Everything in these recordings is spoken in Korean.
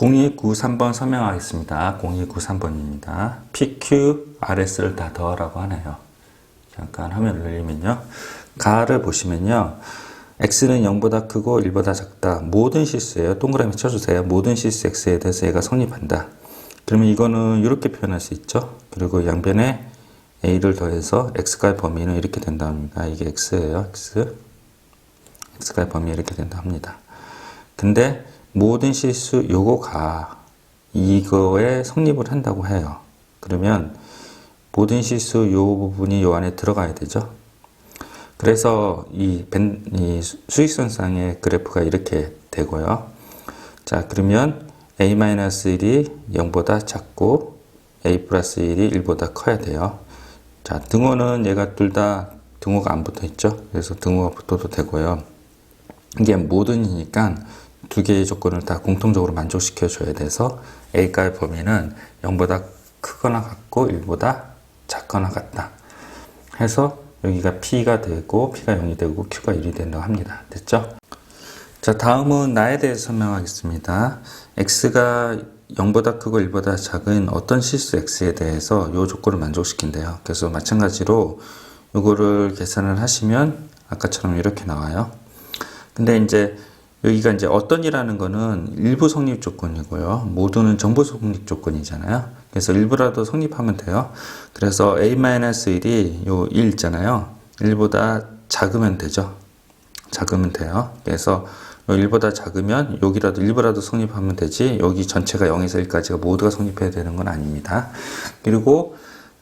0293번 설명하겠습니다. 0293번입니다. PQ, RS를 다 더하라고 하네요. 잠깐 화면을 늘리면요. 가를 보시면요. x는 0보다 크고 1보다 작다. 모든 실수예요. 동그라미 쳐주세요. 모든 실수 x에 대해서 얘가 성립한다. 그러면 이거는 이렇게 표현할 수 있죠. 그리고 양변에 a를 더해서 x가의 범위는 이렇게 된다 합니다. 이게 x예요. x. x가의 범위 이렇게 된다 합니다. 근데 모든 실수 요거가 이거에 성립을 한다고 해요. 그러면 모든 실수 요 부분이 요 안에 들어가야 되죠. 그래서 이, 벤, 이 수익선상의 그래프가 이렇게 되고요. 자, 그러면 a-1이 0보다 작고 a 플러스 1이 1보다 커야 돼요. 자, 등호는 얘가 둘 다 등호가 안 붙어 있죠. 그래서 등호가 붙어도 되고요. 이게 모든이니까 두 개의 조건을 다 공통적으로 만족시켜 줘야 돼서 a가의 범위는 0보다 크거나 같고 1보다 작거나 같다. 해서 여기가 p가 되고 p가 0이 되고 q가 1이 된다고 합니다. 됐죠? 자, 다음은 나에 대해서 설명하겠습니다. x가 0보다 크고 1보다 작은 어떤 실수 x에 대해서 이 조건을 만족시킨대요. 그래서 마찬가지로 이거를 계산을 하시면 아까처럼 이렇게 나와요. 근데 이제 여기가 이제 어떤이라는 거는 일부 성립 조건이고요. 모두는 전부 성립 조건이잖아요. 그래서 일부라도 성립하면 돼요. 그래서 a-1이 요 1 있잖아요. 1보다 작으면 되죠. 작으면 돼요. 그래서 1보다 작으면 여기라도 일부라도 성립하면 되지 여기 전체가 0에서 1까지가 모두가 성립해야 되는 건 아닙니다. 그리고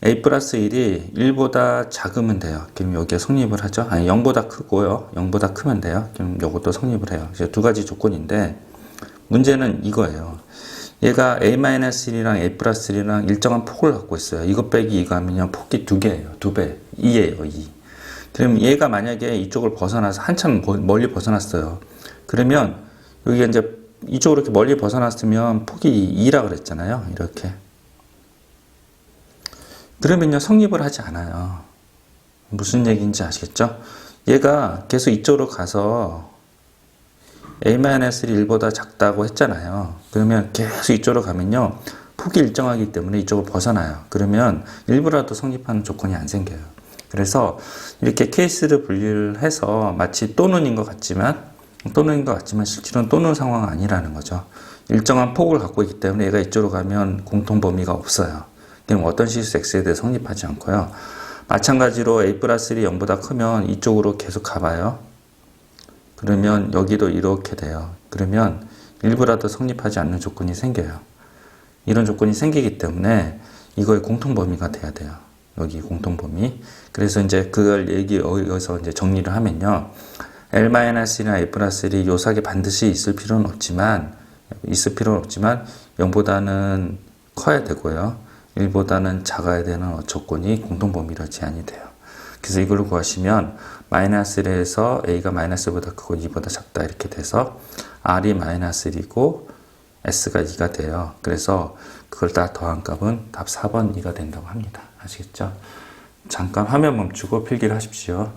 a 플러스 1이 1보다 작으면 돼요. 그럼 여기에 성립을 하죠. 아니 0보다 크고요. 0보다 크면 돼요. 그럼 이것도 성립을 해요. 이제 두 가지 조건인데 문제는 이거예요. 얘가 a-1이랑 a 플러스 1이랑 일정한 폭을 갖고 있어요. 이거 빼기 이거 하면요. 폭이 두 개예요. 두 배. 2예요. 2. 그럼 얘가 만약에 이쪽을 벗어나서 한참 멀리 벗어났어요. 그러면 여기가 이제 이쪽으로 이렇게 멀리 벗어났으면 폭이 2라 그랬잖아요. 이렇게. 그러면요, 성립을 하지 않아요. 무슨 얘기인지 아시겠죠? 얘가 계속 이쪽으로 가서 a-1이 1보다 작다고 했잖아요. 그러면 계속 이쪽으로 가면요, 폭이 일정하기 때문에 이쪽을 벗어나요. 그러면 일부라도 성립하는 조건이 안 생겨요. 그래서 이렇게 케이스를 분리를 해서 마치 또는인 것 같지만, 또는인 것 같지만 실제로는 또는 상황은 아니라는 거죠. 일정한 폭을 갖고 있기 때문에 얘가 이쪽으로 가면 공통 범위가 없어요. 그럼 어떤 실수 x에 대해 성립하지 않고요. 마찬가지로 a 플러스 1이 0보다 크면 이쪽으로 계속 가봐요. 그러면 여기도 이렇게 돼요. 그러면 일부라도 성립하지 않는 조건이 생겨요. 이런 조건이 생기기 때문에 이거의 공통 범위가 돼야 돼요. 여기 공통 범위. 그래서 이제 그걸 얘기 여기서 이제 정리를 하면요. L-1이나 A 플러스 1이 요삭에 반드시 있을 필요는 없지만 있을 필요는 없지만 0보다는 커야 되고요. 1보다는 작아야 되는 조건이 공통범위로 제한이 돼요. 그래서 이걸로 구하시면 마이너스 1에서 a가 마이너스보다 크고 2보다 작다 이렇게 돼서 r이 마이너스 1이고 s가 2가 돼요. 그래서 그걸 다 더한 값은 답 4번 2가 된다고 합니다. 아시겠죠? 잠깐 화면 멈추고 필기를 하십시오.